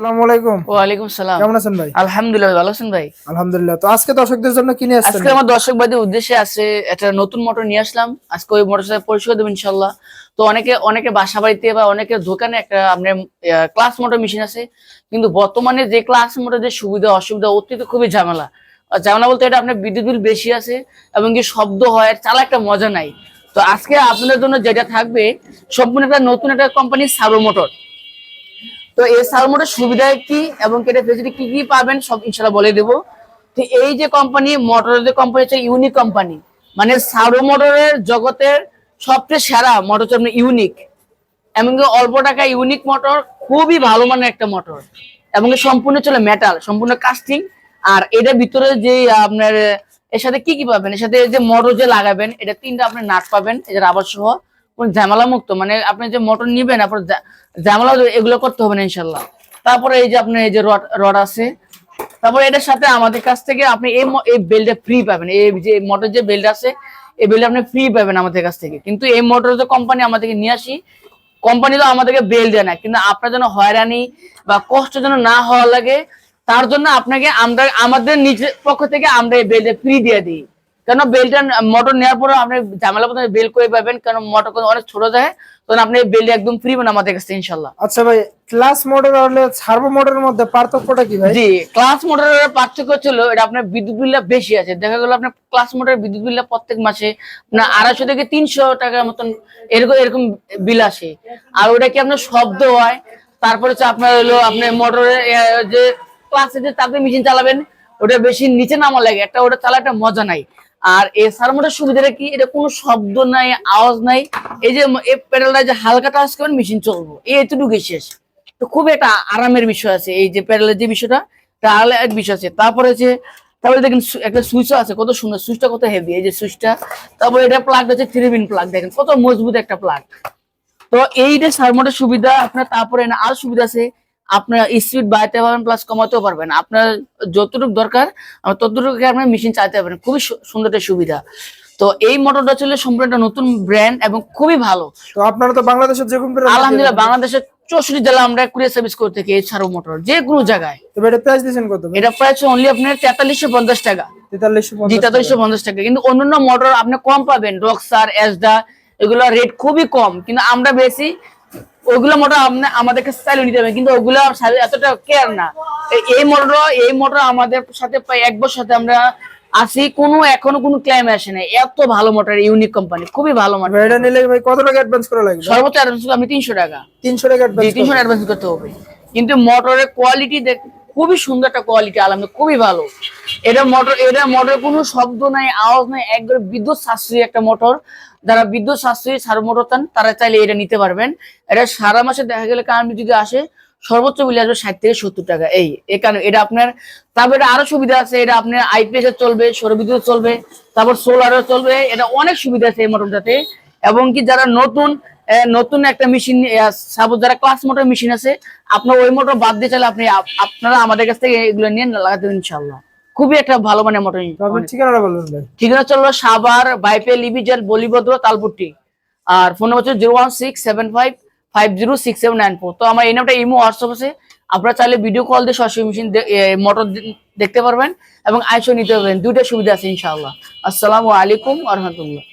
আসসালামু আলাইকুম। ওয়ালাইকুম সালাম। কেমন আছেন ভাই? আলহামদুলিল্লাহ ভালো আছেন ভাই? আলহামদুলিল্লাহ। তো আজকে দর্শকদের জন্য কিনে আসছেন আজকে আমার দর্শক উদ্দেশ্যে আছে একটা নতুন মোটর নিয়ে আসলাম। আজকে ওই মোটর সাথে পরিষেবা দেবো ইনশাল্লাহ তো অনেকে অনেকে বাসা বাড়িতে বা দোকানে একটা আপনার ক্লাস মোটর মেশিন আছে। কিন্তু বর্তমানে যে ক্লাস মোটর যে সুবিধা অসুবিধা অতীতে খুবই ঝামেলা। ঝামেলা বলতে এটা আপনার বিদ্যুৎ বিল বেশি আছে এবং কি শব্দ হয় চালা একটা মজা নাই। তো আজকে আপনাদের জন্য যেটা থাকবে সম্পূর্ণ একটা নতুন একটা কোম্পানি সার্ভো মোটর তো এই সালমোটের সুবিধা কি এবং এটা ফেসিলিটি কি কি পাবেন সব ইনশাল্লাহ বলে দেবো। তো এই যে কোম্পানি মোটরের যে কোম্পানি হচ্ছে ইউনিক কোম্পানি মানে সারো মোটরের জগতের সবচেয়ে সেরা মোটর হচ্ছে ইউনিক এমনকি অল্প টাকা ইউনিক মোটর খুবই ভালো মানের একটা মোটর এবং সম্পূর্ণ চলে মেটাল সম্পূর্ণ কাস্টিং আর এটার ভিতরে যে আপনার, এর সাথে কি কি পাবেন? এর সাথে যে মোটর যে লাগাবেন, এটা তিনটা আপনার নাট পাবেন এই যে রাবার সহ ঝামেলা মুক্ত মানে আপনি যে মোটর নিবেন, আপনার ঝামেলা এগুলো করতে হবে না ইনশাল্লাহ। তারপরে এই যে আপনার এই যে রড রড আছে, তারপরে এটার সাথে আমাদের কাছ থেকে আপনি এই এই বেল্টটা ফ্রি পাবেন। এই যে মোটর যে বেল্ট আছে, এই বেল্ট আপনি ফ্রি পাবেন আমাদের কাছ থেকে। কিন্তু এই মোটর যে কোম্পানি আমাদেরকে নিয়ে আসি কোম্পানি তো আমাদেরকে বেল দেয় না। কিন্তু আপনার যেন হয়রানি বা কষ্ট যেন না হওয়া লাগে, তার জন্য আপনাকে আমরা, আমাদের নিজের পক্ষ থেকে আমরা এই বেলটা ফ্রি দিয়ে দিই। কেন বেলটা মোটর নেওয়ার পরে আপনি ঝামেলা প্রথমে বেল করে পাবেন কারণ মোটর অনেক ছোট যায় তখন আপনি বেলটা একদম ফ্রি পাবেন আমাদের কাছে ইনশাল্লাহ। আচ্ছা ভাই ক্লাস মোটর আর সার্ভো মোটরের মধ্যে পার্থক্যটা কি ভাই? জি ক্লাস মোটরের পার্থক্য ছিল এটা আপনার বিদ্যুৎ বিলটা বেশি আছে। দেখা গেল আপনার ক্লাস মোটরের বিদ্যুৎ বিলটা প্রত্যেক মাসে আপনার আড়াইশো থেকে তিনশো টাকার মতন এরকম এরকম বিল আসে। আর ওটা কি আপনার শব্দ হয়? তারপরে হচ্ছে আপনার হলো আপনার মোটরের যে ক্লাসে যে তাতে মেশিন চালাবেন ওটা বেশি নিচে নামা লাগে। একটা ওটা চালা একটা মজা নাই। আর এই সারমোটের সুবিধাটা কি? এটা কোনো শব্দ নাই, আওয়াজ নাই। এই যে এই প্যাডেলটা যে হালকা টাচ করবেন মেশিন চলবো। এই এতটুকুই শেষ। তো খুব একটা আরামের বিষয় আছে এই যে প্যাডেলের যে বিষয়টা, তাহলে এক বিষয় আছে। তারপরে যে তারপরে দেখেন একটা সুইচও আছে, কত সুন্দর। সুইচটা কত হেভি এই যে সুইচটা। তারপরে এটা প্লাগ হচ্ছে থ্রি পিন প্লাগ দেখেন। কত মজবুত একটা প্লাগ তো এইটা সারমোটের সুবিধা, আপনার তারপরে আর সুবিধা আছে। আপনার স্পিড বাড়াতে পারবেন প্লাস কমাতেও পারবেন। আপনার যতটুকু দরকার ততটুকু আপনার মেশিন চালাতে পারবেন। খুবই সুন্দর একটা সুবিধা। তো এই মোটরটা ছিল সম্পূর্ণ একটা নতুন ব্র্যান্ড এবং খুবই ভালো। তো আপনারা তো বাংলাদেশের যে কোনো আলহামদুলিল্লাহ বাংলাদেশের চৌষট্টি জেলা আমরা কুরিয়ার সার্ভিস করে থাকি এই সারো মোটর যে কোনো জায়গায়। তবে এটা প্রাইস দিয়েছেন কত এটা প্রাইস অনলি আপনার তেতাল্লিশশো পঞ্চাশ টাকা। তেতাল্লিশশো তেতাল্লিশশো পঞ্চাশ টাকা। কিন্তু অন্যান্য মোটর আপনি কম পাবেন রক্সার এসডা এগুলো রেট খুবই কম। কিন্তু আমরা বেশি ওইগুলো মোটর আপনি আমাদের কাছে চাইলে নিতে হবে কিন্তু ওগুলো এতটা কেয়ার না। এই- মোটর এই মোটর আমাদের সাথে প্রায় এক বছর সাথে আমরা আসি কোনো এখনও কোনো ক্লাইম আসে না এত ভালো মোটর ইউনিক কোম্পানি খুবই ভালো মোটর এটা নিলে ভাই কত টাকা অ্যাডভান্স করা লাগবে? সর্বোচ্চ অ্যাডভান্স আমি তিনশো টাকা। তিনশো টাকা অ্যাডভান্স তিনশো অ্যাডভান্স করতে হবে। কিন্তু মোটরের কোয়ালিটি দেখ খুবই সুন্দর একটা কোয়ালিটি আলহামদুলিল্লাহ খুবই ভালো। এটা মোটর এটা মোটর কোনো শব্দ নাই, আওয়াজ নাই, একবার বিদ্যুৎ সাশ্রয়ী একটা মোটর যারা বিদ্যুৎ সাশ্রয়ী, সার মোটর চান, তারা চাইলে এটা নিতে পারবেন। এটা সারা মাসে দেখা গেলে কারেন্ট যদি আসে, সর্বোচ্চ বিল আসবে ষাট থেকে সত্তর টাকা। এই এই কারণে এটা আপনার, তারপর এটা আরও সুবিধা আছে, এটা আপনার আইপিএস এর চলবে, সৌর বিদ্যুৎ চলবে, তারপর সোলারও চলবে, এটা অনেক সুবিধা আছে এই মোটরটাতে এবং কি যারা নতুন নতুন একটা মেশিন সাপোজ যারা ক্লাস মোটর মেশিন আছে আপনার ওই মোটর বাদ দিয়ে চাইলে আপনি আপনারা আমাদের কাছ থেকে এগুলো নিয়ে লাগাতে ইনশাল্লাহ খুবই একটা ভালো মানে মোটর ঠিকানাটা ঠিকানা চলল সাভার বাইপে লিবিজার বলিভদ্র তালপুটি আর phone number zero one six seven five five zero six seven nine four তো আমার এই নামটা ইমো হোয়াটসঅ্যাপ আছে। আপনারা চাইলে ভিডিও কল দিয়ে সরাসরি মেশিন মোটর দেখতে পারবেন এবং আইসো নিতে পারবেন। দুইটা সুবিধা আছে ইনশাআল্লাহ। আসসালামু আলাইকুম আহমতুল্লাহ